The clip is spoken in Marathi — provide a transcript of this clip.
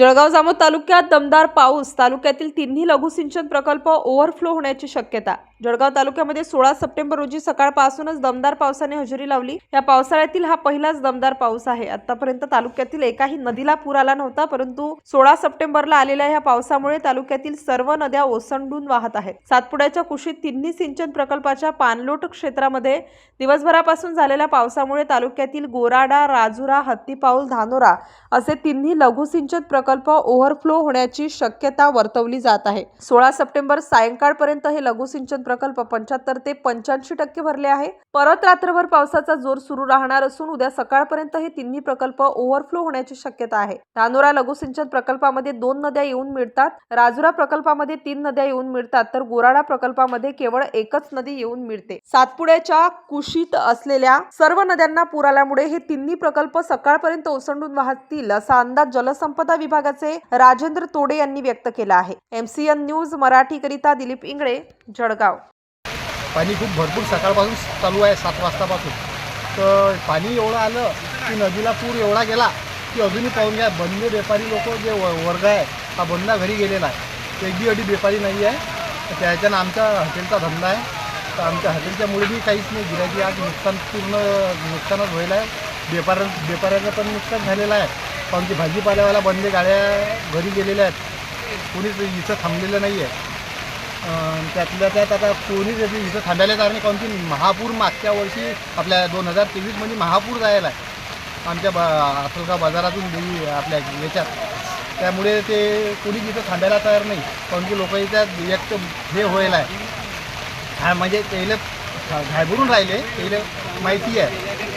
Jalgaon Jamod तालुक्यात दमदार पाऊस. तालुक्यातील तिन्ही लघुसिंचन प्रकल्प ओव्हरफ्लो होण्याची शक्यता. जळगाव तालुक्यामध्ये सोळा सप्टेंबर रोजी सकाळपासूनच दमदार पावसाने हजेरी लावली. या पावसाळ्यातील हा पहिलाच दमदार पाऊस आहे. आतापर्यंत तालुक्यातील एकाही नदीला पूर आला नव्हता परंतु सोळा सप्टेंबरला आलेल्या या पावसामुळे तालुक्यातील सर्व नद्या ओसंडून वाहत आहेत. सातपुड्याच्या कुशीत तिन्ही सिंचन प्रकल्पाच्या पाणलोट क्षेत्रामध्ये दिवसभरापासून झालेल्या पावसामुळे तालुक्यातील गोराडा राजुरा हत्तीपाऊल धानोरा असे तिन्ही लघुसिंचन प्रकल्प ओव्हरफ्लो होण्याची शक्यता वर्तवली जात आहे. सोळा सप्टेंबर सायंकाळपर्यंत हे लघुसिंचन प्रकल्प पंच्याहत्तर ते पंच्याऐंशी टक्के भरले आहे. परत रात्रभर पावसाचा जोर सुरू राहणार असून उद्या सकाळपर्यंत हे तिन्ही प्रकल्प ओव्हरफ्लो होण्याची शक्यता आहे. धानोरा लघुसिंचन प्रकल्पामध्ये दोन नद्या येऊन मिळतात. राजुरा प्रकल्पामध्ये तीन नद्या येऊन मिळतात तर गोराडा प्रकल्पामध्ये केवळ एकच नदी येऊन मिळते. सातपुड्याच्या कुशीत असलेल्या सर्व नद्यांना पूर आल्यामुळे हे तिन्ही प्रकल्प सकाळपर्यंत ओसंडून वाहतील असा अंदाज जलसंपदा विभाग विभागाचे राजेंद्र तोडे यांनी व्यक्त केला आहे. एमसीएन न्यूज मराठीकरिता दिलीप इंगळे जळगाव. पाणी खूप भरपूर सकाळपासून चालू आहे सात वाजतापासून. तर पाणी एवढं आलं की नदीला पूर एवढा गेला की अजूनही पाहून घ्या बंद व्यापारी लोक जे व वर्ग आहे हा बंदा घरी गेलेला आहे. एक बी अडी व्यापारी नाही आहे. त्याच्यानं आमचा हॉटेलचा धंदा आहे. तर आमच्या हॉटेलच्यामुळे बी काहीच नाही. गिरायची आज नुकसान पूर्ण नुकसानच व्हायला आहे. व्यापाऱ्या व्यापाऱ्याचं पण नुकसान झालेलं आहे. कारण की भाजीपाल्यावाला बंदे गाड्या घरी गेलेल्या आहेत. कोणीच इथं थांबलेलं नाही आहे त्यातल्या त्यात आता कोणीच येते इथं थांबायला कारण नाही. काऊन की महापूर मागच्या वर्षी आपल्या दोन हजार तेवीसमध्ये महापूर जायला आहे. आमच्या बा अफलका बाजारातून देवी आपल्या याच्यात. त्यामुळे ते कोणीच इथं थांबायला तयार नाही. काहून की लोक इथं एक तर हे व्हायला आहे. हा म्हणजे त्याला घाबरून राहिले. त्याला माहिती आहे.